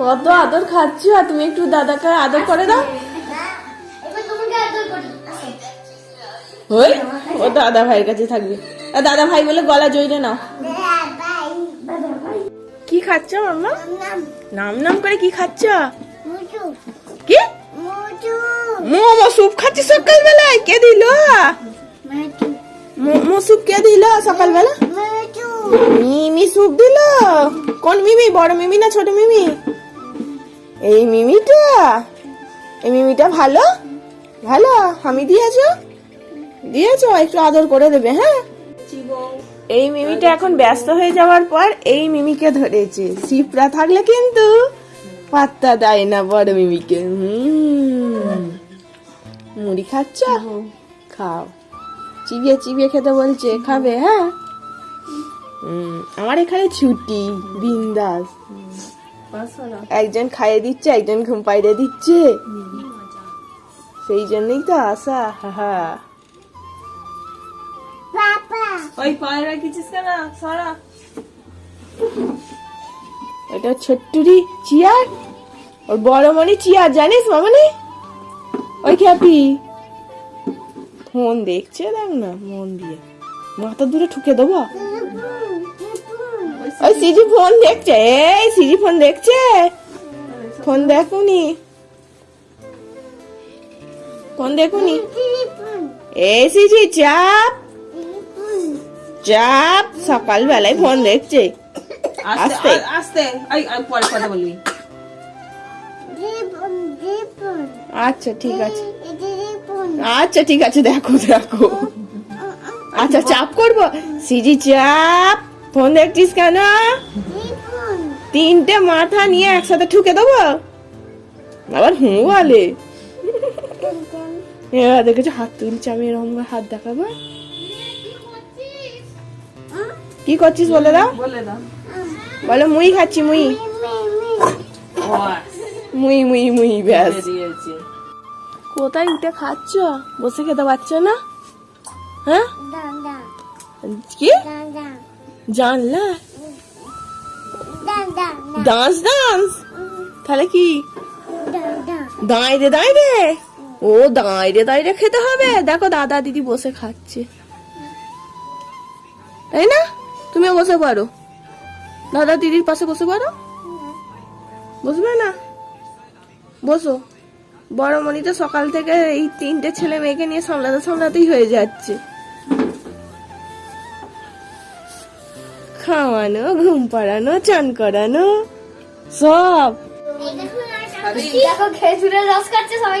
কত আদর খাচ্ছ, আর তুমি একটু দাদাকে আদর করে দাও। ওই, ও দাদা ভাইয়ের কাছে থাকবে। আর দাদা ভাই বলে গলা জড়িয়ে নাও। কি খাচ্ছ, মাম্মা? নাম নাম করে কি খাচ্ছ? কি? মোমো স্যুপ খাচ্ছি সকালবেলায়। কে দিল? মোমো স্যুপ কে দিল সকালবেলা? মিমি স্যুপ দিল। কোন মিমি? বড় মিমি না ছোট মিমি? এই মিমিটা? এই মিমিটা ভালো? ভালো? আমি দিয়েছ? দিয়েছ? একটু আদর করে দেবে হ্যাঁ? এই মিমিটা এখন ব্যস্ত হয়ে যাওয়ার পর এই মিমিকে ধরেছে। শিপরা থাকলে কিন্তু পাত্তা দেয় না বড় মিমিকে। হুম। মুড়ি খাচ্ছ? খাও। চিবিয়ে চিবিয়ে খেতে বলছে খাবে হ্যাঁ? আমার এখানে ছুটি বিন্দাস। একজন খাইয়ে দিচ্ছে একজন ঘুম পাইয়ে দিচ্ছে। সেই জন্যই তো আসা হা হা পাপা। ওই পায়ে রাখিছিস কেন? সরা। এটা ছোট্টুরি চিয়ার? ওর বড় মনি চিয়ার জানিস মামনি? ওই খ্যাপি। ফোন দেখছে দেখ না মন দিয়ে। মাথা দূরে ঠুকে দেবো? ওই সিজি ফোন দেখছে এই সিজি ফোন দেখছে? ফোন দেখুনি। ফোন দেখুনি? এই সিজি চাপ। চাপ সকালবেলায় ফোন দেখছে। আস্তে। আস্তে। পরে কথা বলবি। আচ্ছা ঠিক আছে। আচ্ছা ঠিক আছে দেখো দেখো। আচ্ছা চাপ করব? সিজি চাপ। ফোন দেখছিস কেন? তিনটে মাথা নিয়ে একসাথে ঠুকে দেবো? আবার হুঁ বলে। এবার দেখেছ হাত তুলছে আমি এরকম করে হাত দেখাবো। কি করছিস বলে দাও। বলে দাও। বলো মুই খাচ্ছি মুই মুই মুই মুই ব্যাস। কোথায় উঠে খাচ্ছ? বসে খেতে পারছ না? হ্যাঁ? কি? জানলা? ডান্স ডান্স তাহলে কি? দাদা দাঁড়িয়ে দাঁড়িয়ে ও দাঁড়িয়ে দাঁড়িয়ে খেতে হবে। দেখো দাদা দিদি বসে খাচ্ছে। তাই না? তুমিও বসে পারো দাদা দিদির পাশে বসে পারো বসবে না? বসো। বড় মনি তো সকাল থেকে এই তিনটে ছেলে মেয়েকে নিয়ে সামলাতে সামলাতেই হয়ে যাচ্ছে। খাওয়ানো ঘুম পাড়ানো চান করানো সব।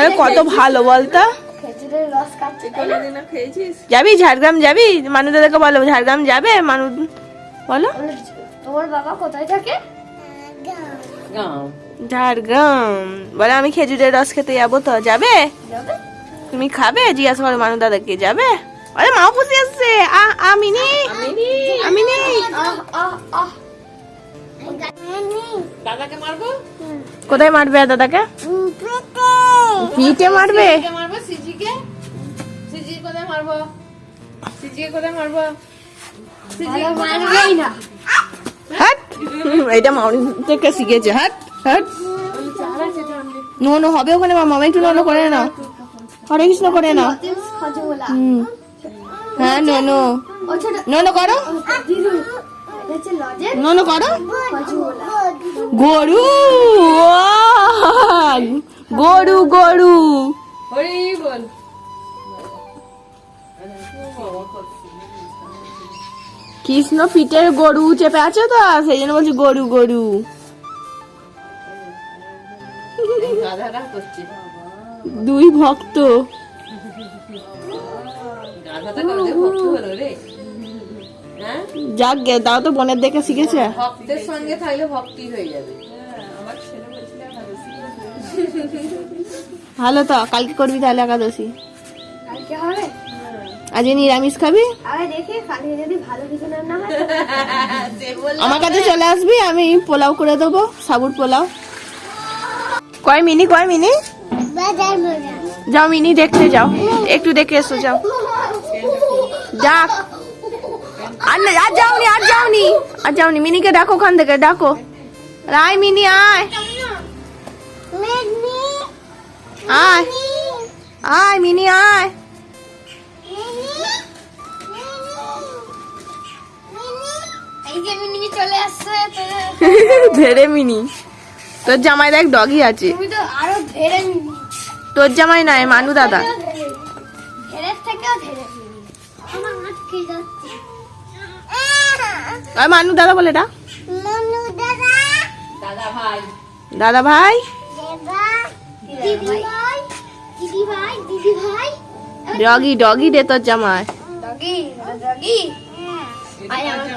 আরে কত ভালো বলতো। যাবি ঝাড়গ্রাম যাবি? মানু দাদাকে বলো ঝাড়গ্রাম যাবে? মানু বলো। তোমার বাবা কোথায় থাকে? ঝাড়গ্রাম। বলে আমি খেজুরের রস খেতে যাব তো যাবে? যাবে? তুমি খাবে? জিজ্ঞাসা করো মানু দাদাকে যাবে? আরে মা পুষি আসছে আহ আমি নেই আমি নেই আহ আহ আহ দাদাকে মারবো? কোথায় মারবে আর দাদাকে? পিঠে মারবে। মারবো সিজিকে? সিজি কোথায় মারবো? সিজিকে কোথায় মারবো? সিজি মানবেই না। হাট। হুম, এটা মাউনি থেকে শিখেছে। হাট হাট। নো নো হবে ওখানে মা। মামা একটু নো করে না। হরে কৃষ্ণ করে না। হুম। হ্যাঁ নো নো নো নো করো। নো করো। গরু। গরু গরু। কৃষ্ণ পিঠের গরু চেপে আছে তো? সেই জন্য বলছি গরু গরু। দুই ভক্ত। যাক গে তাও তো বোনের দেখে শিখেছে। ভক্তের সঙ্গে থাকলে ভক্তি হয়ে যাবে। ভালো তো কালকে করবি তাহলে একাদশী। কালকে হবে? আজকে নিরামিষ খাবি? আরে দেখি কালকে যদি ভালো কিছু রান্না হয়। সে বলল আমার কাছে চলে আসবি আমি পোলাও করে দেবো সাবুর পোলাও। কয় মিনি কয় মিনি? যাও মিনি দেখতে যাও। একটু দেখে এসো যাও। যাক আর না আর যাওনি আর যাওনি। আর যাওনি। মিনিকে ডাকো ওখান থেকে ডাকো। রায় মিনি আয়। আয়। আয় মিনি আয়। এই মিনি। তোর জামাই দেখ ডগি আছে। তোর জামাই নাই মানু দাদা। ধেরে থেকেও ধেরে মিনি আমার আটকে যাচ্ছে আর মানু দাদা বলে এটা মনু দাদা। দাদা ভাই। দাদা ভাই। দিদি ভাই দিদি ভাই দিদি ভাই ডগি ডগি দে তোর জামাই। Doggy doggy. আয় আমার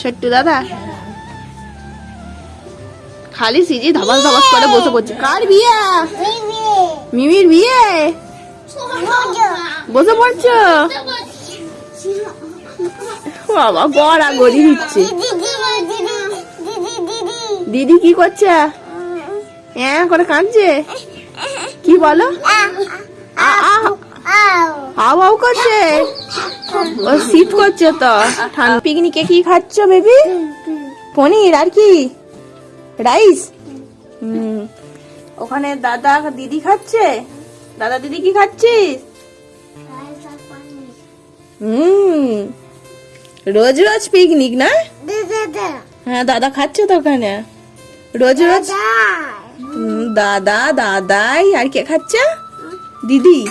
ছোট্টু দাদা। খালি সিজি ধাবাস ধাবাস করে বসে পড়ছে। কার বিয়ে? মিমির। বিয়ে? বসে পড়ছো? বাবা, গড়া গড়ি দিচ্ছে। দিদি কি করছে? হ্যাঁ করে কাঁদছে? কি বলো? হাও হাও করছে? ও শীত করছে তো। ঠান্ডা পিকনিকে কি খাচ্ছ, বেবি? পনির আর কি? রাইস? হুম। ওখানে দাদা, দিদি খাচ্ছে? দাদা, দিদি কি খাচ্ছিস? হুম। রোজ রোজ পিকনিক না? হ্যাঁ দাদা খাচ্ছে তো ওখানে? রোজ রোজ? দাদা। দাদাই আর কে খাচ্ছে? দিদি।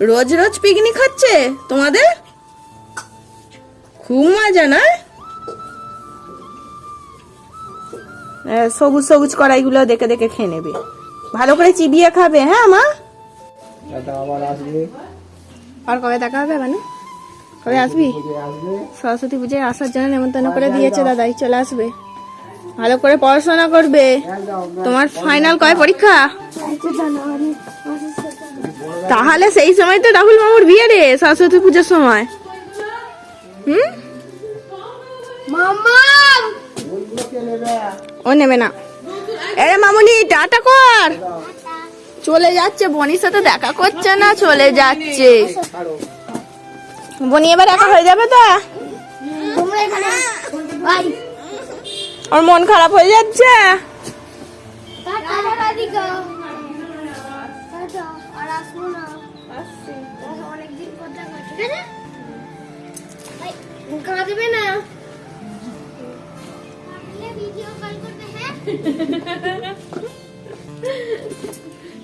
রোজ রোজ পিকনিক হচ্ছে? তোমাদের? খুব মজা না? সবুজ সবুজ কড়াইগুলো দেখে দেখে খেয়ে নেবে। ভালো করে চিবিয়ে খাবে হ্যাঁ মা? দাদা আবার আসবে। আর কবে দেখা হবে মানে? কবে আসবি? সরস্বতী পুজোয় আসার জন্য নেমন্তন্ন করে দিয়েছে দাদাই চলে আসবে। ভালো করে পড়াশোনা করবে। তোমার ফাইনাল কয় পরীক্ষা? তাহলে সেই সময় তো রাহুল মামুর বিয়ে রে সরস্বতী পুজোর সময়। হুম? ও নেবে না। এরে মামুনি টাটা কর। চলে যাচ্ছে বনির সাথে দেখা করছে না চলে যাচ্ছে। বনি এবার একা হয়ে যাবে তো? ওর মন খারাপ হয়ে যাচ্ছে? কাঁদবে না ভিডিও কল হ্যাঁ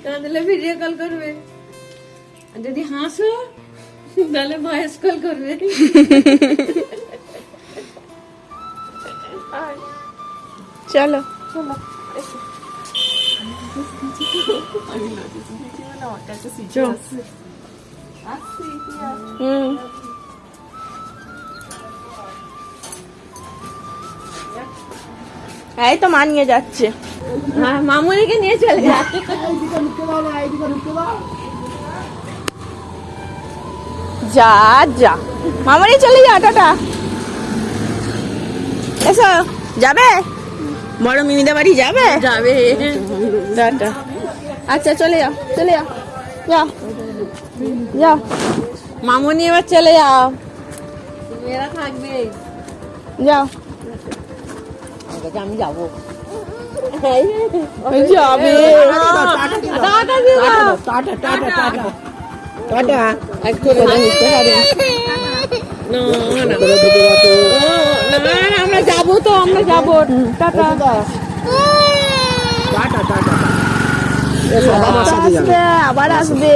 তাহলে ভিডিও কল করবে যদি হাসো তাহলে ভয়েস কল করবে। চলো। হুম। এই তো মানিয়ে যাচ্ছে। হ্যাঁ মামুনিকে নিয়ে চলে যা। যা যা। মামারি চলে যা টাটা। এসো যাবে? বড় মিমিদের বাড়ি যাবে? যাবে। টাটা। আচ্ছা চলে যাও চলে যাও। যাও। যাও। মামুনি এবার চলে যাও। মেয়েরা থাকবে। যাও। আমি যাব। যাবে। Tata tata tata tata. Tata পারে না করে দিতে পারতো না না, আমরা যাব তো আমরা যাব টাটা টাটা টাটা আবার আসবে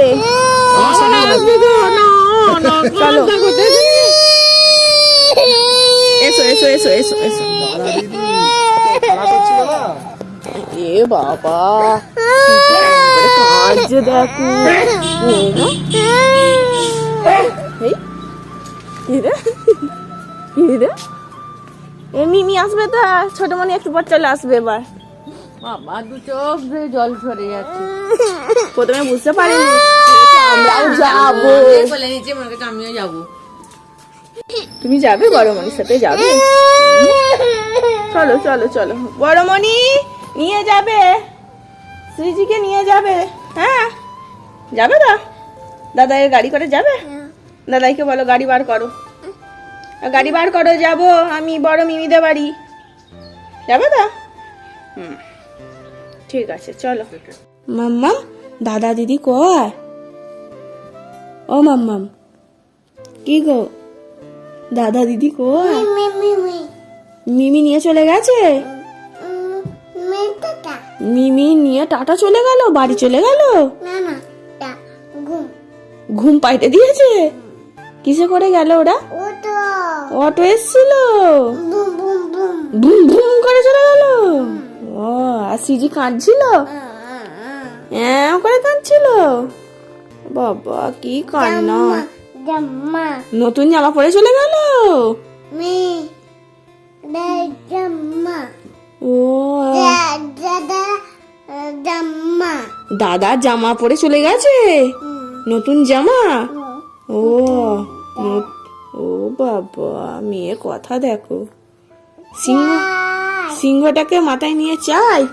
চলো। এসো এসো এসো এসো এসো এ বাবা কাজ দেখো। মিমি আসবে তো ছোট মনি একটু পর চলে আসবে এবার। বাবা দু চোখ দিয়ে জল ঝরে যাচ্ছে প্রথমে বুঝতে পারিনি। আমরাও যাব। বলে নিচে মনে করছে আমিও যাব। তুমি যাবে বড় মনির সাথে? যাবে? চলো চলো চলো। বড় মনি নিয়ে যাবে। শ্রীজিকে নিয়ে যাবে। হ্যাঁ? যাবে তো? দাদাইয়ের গাড়ি করে যাবে? দাদাইকে বলো গাড়ি বার করো। গাড়ি বার করো যাব। আমি বড় মিমিদের বাড়ি। যাবে তো? হুম। ঠিক আছে চলো। মাম্মা দাদা দিদি কয়? ও মাম্মাম কি গো? দাদা দিদি কয়? মিমি নিয়ে চলে গেছে? মিমি নিয়ে টাটা চলে গেল? বাড়ি চলে গেল? না না ঘুম। ঘুম পাইতে দিয়েছে? কিসে করে গেল ওরা? অটো। এসছিল? বুম বুম করে চলে গেল? ও আর সিজি কাঁদছিল? হ্যাঁ করে কাঁদছিল। বাবা কি কান্না। জাম্মা নতুন জামা পরে চলে গেল? দাদা জামা পরে চলে গেছে? নতুন জামা? ও ও বাবা মেয়ে কথা দেখো। সিংহ সিংহটাকে মাথায় নিয়ে চাই।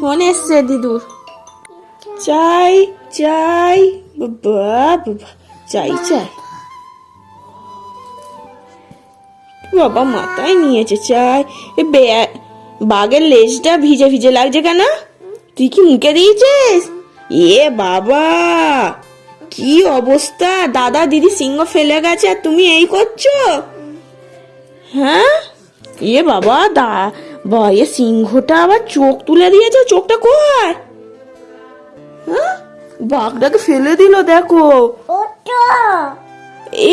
ফোন এসছে দিদুর। চাই চাই, বাবা বাবা, চাই চাই। বাবা মাথায় নিয়েছে চাই। বাঘের লেজটা ভিজে ভিজে লাগছে কেন? তুই কি মুখে দিয়েছিস? এ বাবা কি অবস্থা? দাদা দিদি সিংহ ফেলে গেছে আর তুমি এই করছ? হ্যাঁ? এ বাবা দা বা এ সিংহটা আবার চোখ তুলে দিয়েছে চোখটা কোথায়? হ্যাঁ? বাঘটাকে ফেলে দিল দেখো।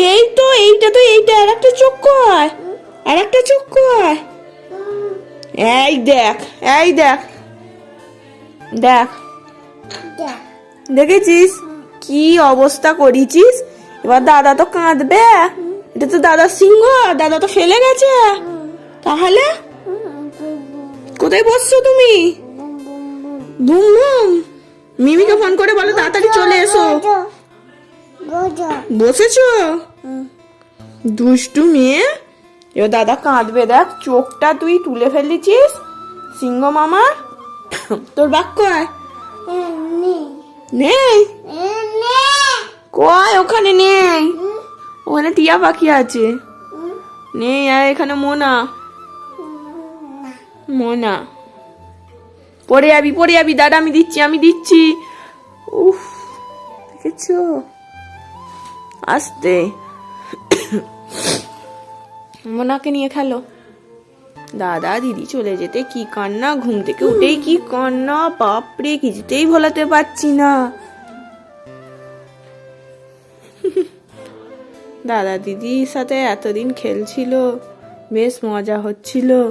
এই তো এইটা তো এইটা আর একটা চোখ কয় আর একটা চোখ কয় এই দেখ এই দেখ। দেখ। দেখেছিস? কি অবস্থা করেছিস? এবার দাদা তো কাঁদবে। এটা তো দাদা সিংহ দাদা তো ফেলে গেছে। তাহলে? কোথায় বসছো তুমি? বুম বুম মিমিকে ফোন করে বলো তাড়াতাড়ি চলে এসো। বসেছো? দুষ্টু মেয়ে? এবার দাদা কাঁদবে দেখ, চোখটা তুই তুলে ফেলেছিস, সিংহ মামা? তোর বাক কয়? নেই। কয়, ওখানে নেই। ওখানে টিয়া পাখি আছে। নেই, আর এখানে মোনা। মোনা। পড়ে যাবি পড়ে যাবি, দাদা, আমি দিচ্ছি আমি দিচ্ছি। উফ, দেখেছ? আসতে। মোনাকে নিয়ে খেলো। দাদা, দিদি চলে যেতে কি কান্না? ঘুম থেকে উঠেই কি কান্না? বাপরে, কিছুতেই ভোলাতে পারছি না। দাদা, দিদির সাথে এতদিন খেলছিল, বেশ মজা হচ্ছিল।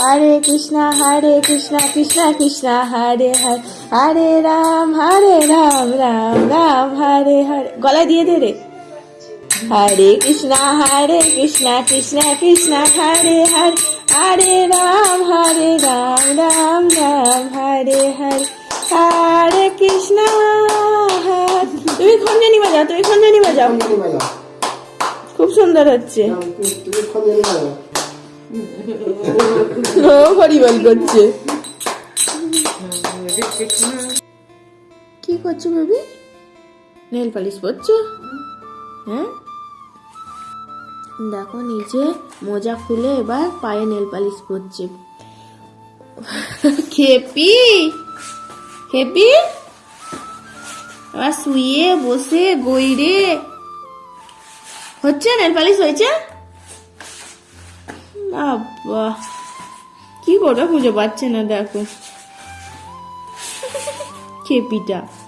হরে কৃষ্ণ হরে কৃষ্ণ কৃষ্ণ কৃষ্ণ, হরে হরে হরে রাম হরে রাম রাম রাম, হরে হরে। গলায় দিয়ে দে রে। হরে কৃষ্ণ হরে কৃষ্ণ কৃষ্ণ কৃষ্ণ হরে হরে হরে রাম হরে রাম রাম রাম হরে হরে হরে কৃষ্ণ তুমি খঞ্জনি বাজাও তুমি খঞ্জনি বাজাও। খুব সুন্দর হচ্ছে। ও হরিবল করছে। কি করছ বেবি নেল পালিশ পরছো হ্যাঁ? দেখো, নিচে মোজা খুলে এবার পায়ে নেল পালিশ করছে। খেপি? খেপি? আবার শুয়ে বসে বইরে হচ্ছে নেল পালিশ হয়েছে? বাবা কি করবে খুঁজে পাচ্ছে না দেখো। খেপিটা।